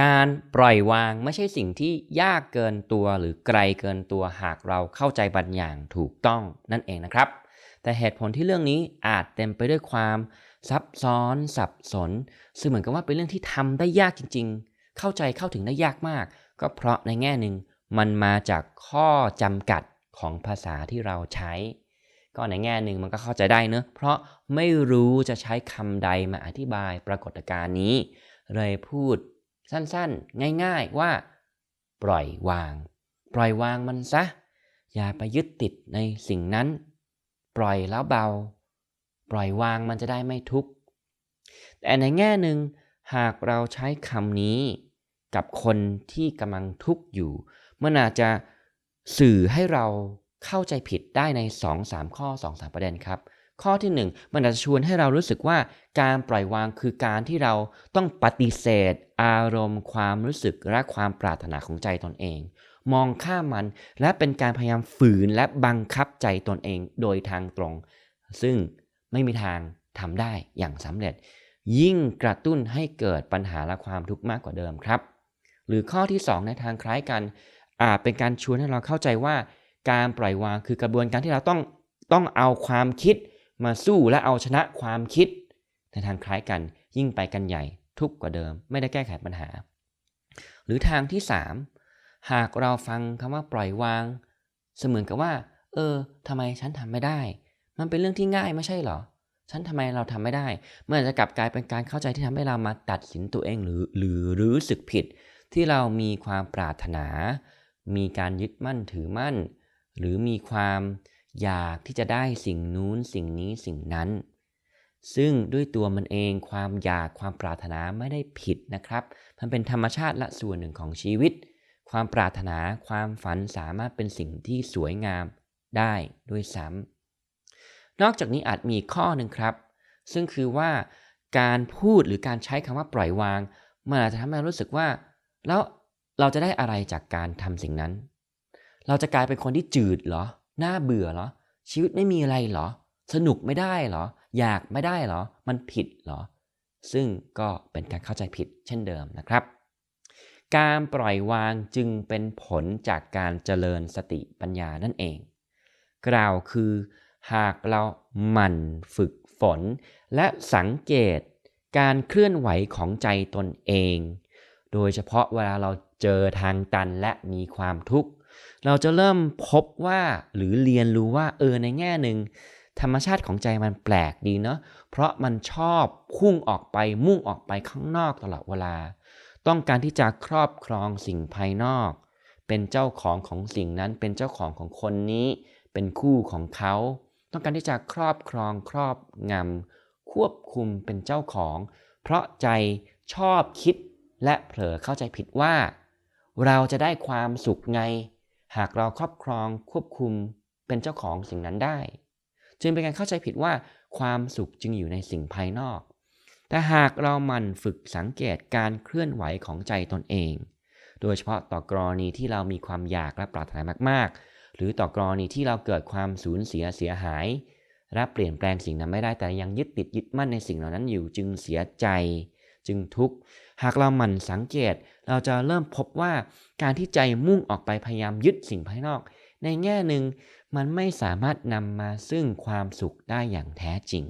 การปล่อยวางไม่ใช่สิ่งที่ยากเกินตัวหรือไกลเกินตัวหากเราเข้าใจบางอย่างถูกต้องนั่นเองนะครับ แต่เหตุผลที่เรื่องนี้อาจเต็มไปด้วยความซับซ้อนสับสน ซึ่งเหมือนกับว่าเป็นเรื่องที่ทำได้ยากจริง ๆ เข้าใจเข้าถึงได้ยากมาก ก็เพราะในแง่หนึ่งมันมาจากข้อจำกัดของภาษาที่เราใช้ ก็ในแง่หนึ่งมันก็เข้าใจได้เนอะเพราะไม่รู้จะใช้คำใดมาอธิบายปรากฏการณ์นี้ เลยพูด สั้นๆ ง่ายๆว่า ปล่อยวาง ปล่อยวางมันซะ อย่าไปยึดติดในสิ่งนั้น ปล่อยแล้วเบา ปล่อยวางมันจะได้ไม่ทุกข์แต่ในแง่หนึ่งหากเราใช้คำนี้กับคนที่กำลังทุกข์อยู่ มันอาจจะสื่อให้เราเข้าใจผิดได้ใน 2-3 ข้อ 2-3 ประเด็นครับ ข้อที่ 1 มันอาจจะชวนให้เรารู้สึกว่าการปล่อยวางคือการที่เราต้องปฏิเสธ อารมณ์ ความรู้สึกและความปรารถนาของใจตนเอง มองข้ามมันและเป็นการพยายามฝืนและบังคับใจตนเองโดยทางตรง ซึ่งไม่มีทางทำได้อย่างสำเร็จ ยิ่งกระตุ้นให้เกิดปัญหาและความทุกข์มากกว่าเดิมครับ หรือข้อที่ 2 ในทางคล้ายกันอาจเป็นการชวนให้เราเข้าใจว่า การปล่อยวางคือกระบวนการที่เราต้องต้องเอาความคิด มาสู้และเอาชนะความคิดในทางคล้ายกันยิ่งไปกันใหญ่ทุกกว่าเดิม ไม่ได้แก้ไขปัญหา หรือทางที่ 3 หากเราฟังคำว่าปล่อยวาง เสมือนกับว่า เออทำไมฉันทำไม่ได้ มันเป็นเรื่องที่ง่ายไม่ใช่หรอ ฉันทำไมเราทำไม่ได้ เมื่อจะกลับกลายเป็นการเข้าใจที่ทำให้เรามาตัดสินตัวเองหรือหรือรู้สึกผิด ที่เรามีความปรารถนา มีการยึดมั่นถือมั่น หรือมีความ อยากที่จะได้สิ่งนู้นสิ่งนี้สิ่งนั้น ซึ่งด้วยตัวมันเองความอยากความปรารถนาไม่ได้ผิดนะครับ มันเป็นธรรมชาติละส่วนหนึ่งของชีวิต ความปรารถนาความฝันสามารถเป็นสิ่งที่สวยงามได้ด้วยซ้ำนอกจากนี้อาจมีข้อหนึ่งครับ ซึ่งคือว่าการพูดหรือการใช้คำว่าปล่อยวางมันอาจจะทำให้รู้สึกว่า แล้วเราจะได้อะไรจากการทำสิ่งนั้น เราจะกลายเป็นคนที่จืดเหรอ น่าเบื่อเหรอ ชีวิตไม่มีอะไรเหรอ สนุกไม่ได้เหรอ อยากไม่ได้เหรอ มันผิดเหรอ ซึ่งก็เป็นการเข้าใจผิดเช่นเดิมนะครับ การปล่อยวางจึงเป็นผลจากการเจริญสติปัญญานั่นเอง กล่าวคือหากเราหมั่นฝึกฝน และสังเกตการเคลื่อนไหวของใจตนเอง โดยเฉพาะเวลาเราเจอทางตันและมีความทุกข์ เราจะเริ่มพบว่าหรือเรียนรู้ว่าเออในแง่หนึ่งธรรมชาติของใจมันแปลกดีเนาะ เพราะมันชอบพุ่งออกไปมุ่งออกไปข้างนอกตลอดเวลา ต้องการที่จะครอบครองสิ่งภายนอก เป็นเจ้าของของสิ่งนั้น เป็นเจ้าของของคนนี้ เป็นคู่ของเขา ต้องการที่จะครอบครองครอบงำควบคุมเป็นเจ้าของ เพราะใจชอบคิดและเผลอเข้าใจผิดว่า เราจะได้ความสุขไง หากเราครอบครองควบคุมเป็นเจ้าของสิ่งนั้นได้ จึงเป็นการเข้าใจผิดว่าความสุขจึงอยู่ในสิ่งภายนอก แต่หากเรามันฝึกสังเกตการเคลื่อนไหวของใจตนเอง โดยเฉพาะต่อกรณีที่เรามีความอยากและปรารถนามากๆ หรือต่อกรณีที่เราเกิดความสูญเสียเสียหายและเปลี่ยนแปลงสิ่งนั้นไม่ได้แต่ยังยึดติดยึดมั่นในสิ่งเหล่านั้นอยู่จึงเสียใจ จึงทุกข์ หากเราหมั่นสังเกต เราจะเริ่มพบว่าการที่ใจมุ่งออกไปพยายามยึดสิ่งภายนอก ในแง่หนึ่งมันไม่สามารถนำมาซึ่งความสุขได้อย่างแท้จริง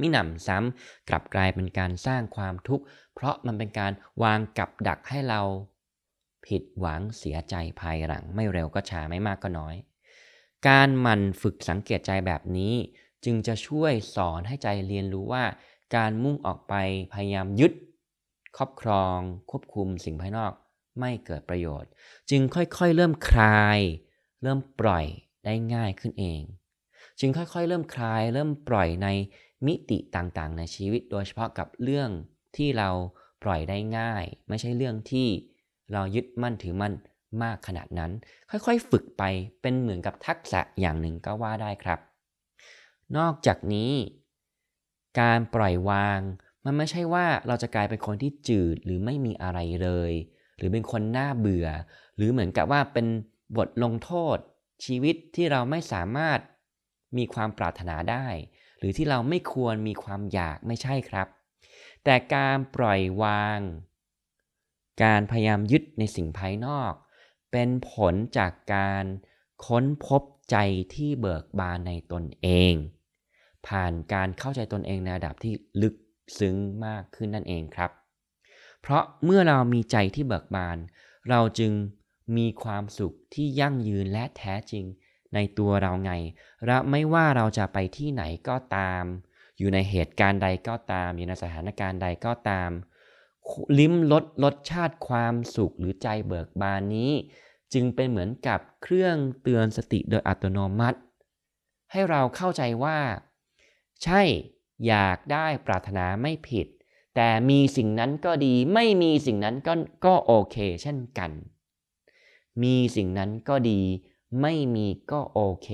มิหนำซ้ำกลับกลายเป็นการสร้างความทุกข์ เพราะมันเป็นการวางกับดักให้เรา ผิดหวังเสียใจภายหลัง ไม่เร็วก็ช้าไม่มากก็น้อย การมันฝึกสังเกตใจแบบนี้ จึงจะช่วยสอนให้ใจเรียนรู้ว่า การมุ่งออกไปพยายามยึด ครอบครอง ควบคุมสิ่งภายนอกไม่เกิดประโยชน์ จึงค่อยๆ เริ่มคลาย เริ่มปล่อยได้ง่ายขึ้นเอง จึงค่อยๆ เริ่มคลาย เริ่มปล่อยในมิติต่างๆ ในชีวิต โดยเฉพาะกับเรื่องที่เราปล่อยได้ง่าย ไม่ใช่เรื่องที่เรายึดมั่นถือมั่นมากขนาดนั้น ค่อยๆ ฝึกไปเป็นเหมือนกับทักษะอย่างหนึ่งก็ว่าได้ครับ นอกจากนี้ การปล่อยวาง มันไม่ใช่ว่าเราจะกลายเป็นคนที่จืดหรือไม่มีอะไรเลย หรือเป็นคนน่าเบื่อ หรือเหมือนกับว่าเป็นบทลงโทษ ชีวิตที่เราไม่สามารถมีความปรารถนาได้ หรือที่เราไม่ควรมีความอยากไม่ใช่ครับ แต่การปล่อยวาง การพยายามยึดในสิ่งภายนอก เป็นผลจากการค้นพบใจที่เบิกบานในตนเอง ผ่านการเข้าใจตนเองในระดับที่ลึก ซึ้งมากขึ้นนั่นเองครับ เพราะเมื่อเรามีใจที่เบิกบาน เราจึงมีความสุขที่ยั่งยืนและแท้จริงในตัวเราไง และไม่ว่าเราจะไปที่ไหนก็ตาม อยู่ในเหตุการณ์ใดก็ตาม อยู่ในสถานการณ์ใดก็ตาม ลิ้มรสรสชาติความสุขหรือใจเบิกบานนี้ จึงเป็นเหมือนกับเครื่องเตือนสติโดยอัตโนมัติ ให้เราเข้าใจว่า ใช่ อยากได้ปรารถนาไม่ผิด แต่มีสิ่งนั้นก็ดี ไม่มีสิ่งนั้นก็ก็โอเคเช่นกัน มีสิ่งนั้นก็ดี ไม่มีก็โอเค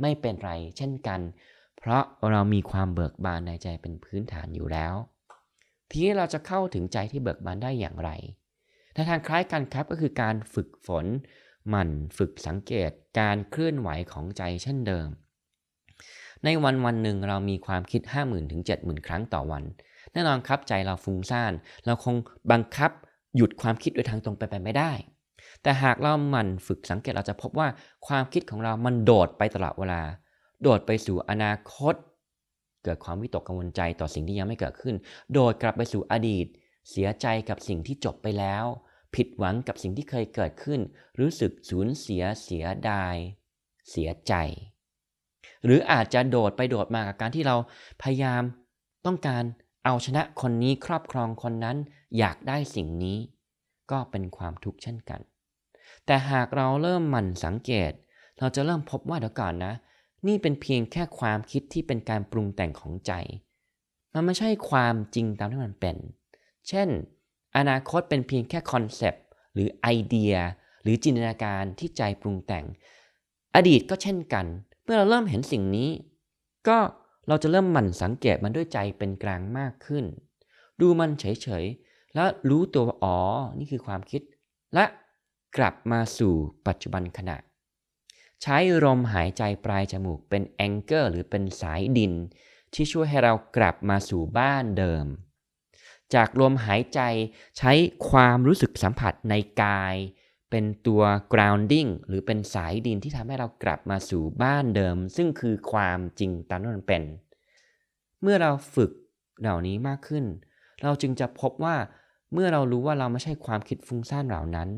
ไม่เป็นไรเช่นกัน เพราะเรามีความเบิกบานในใจเป็นพื้นฐานอยู่แล้ว ทีนี้เราจะเข้าถึงใจที่เบิกบานได้อย่างไรในทางคล้ายกันครับก็คือการฝึกฝนหมั่นฝึกสังเกตการเคลื่อนไหวของใจเช่นเดิม ในวันวันหนึ่งเรามีความคิด 50,000ถึง70,000 ครั้งต่อวัน แน่นอนครับใจเราฟุ้งซ่าน เราคงบังคับหยุดความคิดโดยทางตรงไปไปไม่ได้ แต่หากเราหมั่นฝึกสังเกตเราจะพบว่าความคิดของเรามันโดดไปตลอดเวลา โดดไปสู่อนาคต เกิดความวิตกกังวลใจต่อสิ่งที่ยังไม่เกิดขึ้น โดดกลับไปสู่อดีต เสียใจกับสิ่งที่จบไปแล้ว ผิดหวังกับสิ่งที่เคยเกิดขึ้น รู้สึกสูญเสียเสียดาย เสียใจ หรืออาจจะโดดไปโดดมากับการที่เราพยายามต้องการเอาชนะคนนี้ครอบครองคนนั้นอยากได้สิ่งนี้ ก็เป็นความทุกข์เช่นกัน แต่หากเราเริ่มหมั่นสังเกต เราจะเริ่มพบว่าเดี๋ยวก่อนนะ นี่เป็นเพียงแค่ความคิดที่เป็นการปรุงแต่งของใจ มันไม่ใช่ความจริงตามที่มันเป็น เช่น อนาคตเป็นเพียงแค่คอนเซปต์หรือไอเดีย หรือจินตนาการที่ใจปรุงแต่ง อดีตก็เช่นกัน เมื่อเราเริ่มเห็นสิ่งนี้ ก็เราจะเริ่มหมั่นสังเกตมันด้วยใจเป็นกลางมากขึ้น ดูมันเฉยๆ แล้วรู้ตัวว่าอ๋อ นี่คือความคิด และกลับมาสู่ปัจจุบันขณะ ใช้ลมหายใจปลายจมูกเป็นแองเกอร์หรือเป็นสายดิน ที่ช่วยให้เรากลับมาสู่บ้านเดิม จากลมหายใจใช้ความรู้สึกสัมผัสในกาย เป็นตัว grounding หรือเป็นสายดินที่ทำให้เรากลับมาสู่บ้านเดิม ซึ่งคือความจริงตามที่มันเป็น เมื่อเราฝึกเหล่านี้มากขึ้น เราจึงจะพบว่าเมื่อเรารู้ว่าเราไม่ใช่ความคิดฟุ้งซ่านเหล่านั้น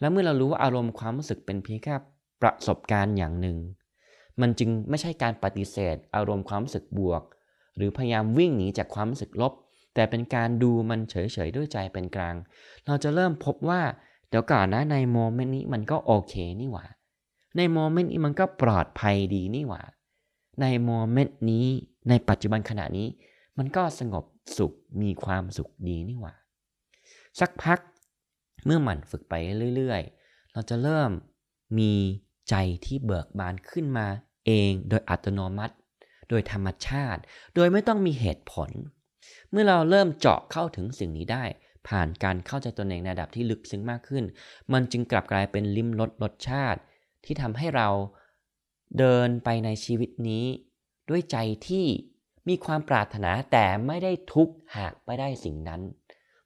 และเมื่อเรารู้ว่าอารมณ์ความรู้สึกเป็นเพียงแค่ประสบการณ์อย่างหนึ่ง มันจึงไม่ใช่การปฏิเสธ อารมณ์ความรู้สึกบวก หรือพยายามวิ่งหนีจากความรู้สึกลบ แต่เป็นการดูมันเฉยๆด้วยใจเป็นกลาง เราจะเริ่มพบว่า เดี๋ยวก่อนนะในโมเมนต์นี้มันก็โอเคนี่หว่า ในโมเมนต์นี้มันก็ปลอดภัยดีนี่หว่า ในโมเมนต์นี้ในปัจจุบันขณะนี้ มันก็สงบสุขมีความสุขดีนี่หว่า สักพักเมื่อหมั่นฝึกไปเรื่อยๆ เราจะเริ่มมีใจที่เบิกบานขึ้นมาเองโดยอัตโนมัติ โดยธรรมชาติ โดยไม่ต้องมีเหตุผล เมื่อเราเริ่มเจาะเข้าถึงสิ่งนี้ได้ ผ่านการเข้าใจตนเองในระดับที่ลึกซึ้งมากขึ้น มันจึงกลับกลายเป็นลิ้มรสรสชาติ ที่ทำให้เราเดินไปในชีวิตนี้ ด้วยใจที่มีความปรารถนาแต่ไม่ได้ทุกข์หากไม่ได้สิ่งนั้น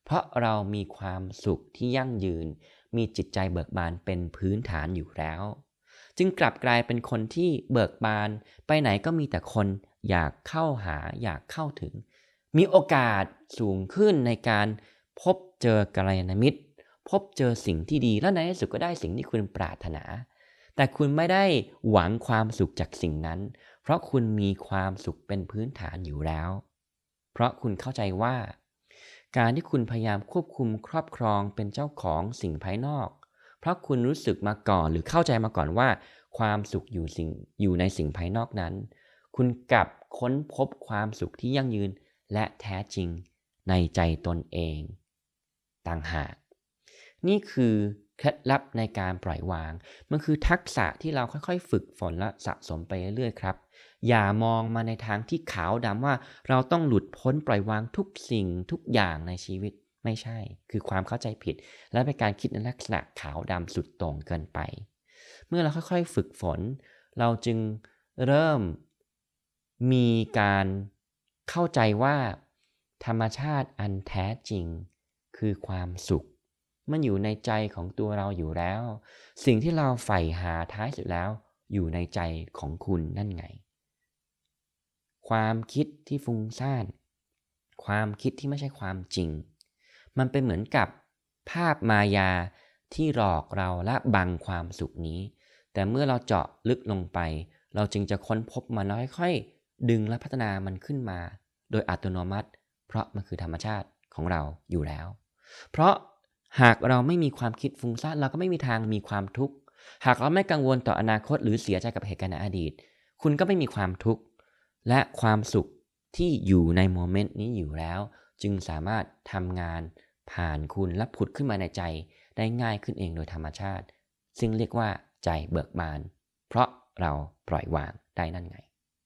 เพราะเรามีความสุขที่ยั่งยืน มีจิตใจเบิกบานเป็นพื้นฐานอยู่แล้ว จึงกลับกลายเป็นคนที่เบิกบาน ไปไหนก็มีแต่คนอยากเข้าหาอยากเข้าถึง มีโอกาสสูงขึ้นในการ พบเจอกัลยาณมิตร พบเจอสิ่งที่ดีและในที่สุดก็ได้สิ่งที่คุณปรารถนา แต่คุณไม่ได้หวังความสุขจากสิ่งนั้น เพราะคุณมีความสุขเป็นพื้นฐานอยู่แล้ว เพราะคุณเข้าใจว่า การที่คุณพยายามควบคุมครอบครองเป็นเจ้าของสิ่งภายนอก เพราะคุณรู้สึกมาก่อนหรือเข้าใจมาก่อนว่า ความสุขอยู่สิ่งอยู่ในสิ่งภายนอกนั้น คุณกลับค้นพบความสุขที่ยั่งยืนและแท้จริงในใจตนเอง ต่างหาก นี่คือเคล็ดลับในการปล่อยวาง มันคือทักษะที่เราค่อยๆ ฝึกฝนและสะสมไปเรื่อยๆครับ อย่ามองมาในทางที่ขาวดำว่าเราต้องหลุดพ้นปล่อยวางทุกสิ่งทุกอย่างในชีวิตไม่ใช่ คือความเข้าใจผิด และเป็นการคิดในลักษณะขาวดำสุดโต่งเกินไป เมื่อเราค่อยๆฝึกฝน เราจึงเริ่มมีการเข้าใจว่า ธรรมชาติอันแท้จริง คือความสุข มันอยู่ในใจของตัวเราอยู่แล้ว สิ่งที่เราใฝ่หาท้ายสุดแล้ว อยู่ในใจของคุณนั่นไง ความคิดที่ฟุ้งซ่าน ความคิดที่ไม่ใช่ความจริง มันเป็นเหมือนกับภาพมายาที่หลอกเราและบังความสุขนี้ แต่เมื่อเราเจาะลึกลงไป เราจึงจะค้นพบมันแล้วค่อยๆดึงและพัฒนามันขึ้นมา โดยอัตโนมัติ เพราะมันคือธรรมชาติของเราอยู่แล้ว เพราะหากเราไม่มีความคิดฟุ้งซ่านเราก็ไม่มีทางมีความทุกข์ หากเราไม่กังวลต่ออนาคตหรือเสียใจกับเหตุการณ์ในอดีต คุณก็ไม่มีความทุกข์ และความสุขที่อยู่ในโมเมนต์นี้อยู่แล้ว จึงสามารถทำงานผ่านคุณและผุดขึ้นมาในใจ ได้ง่ายขึ้นเองโดยธรรมชาติ ซึ่งเรียกว่าใจเบิกบาน เพราะเราปล่อยวางได้นั่นไง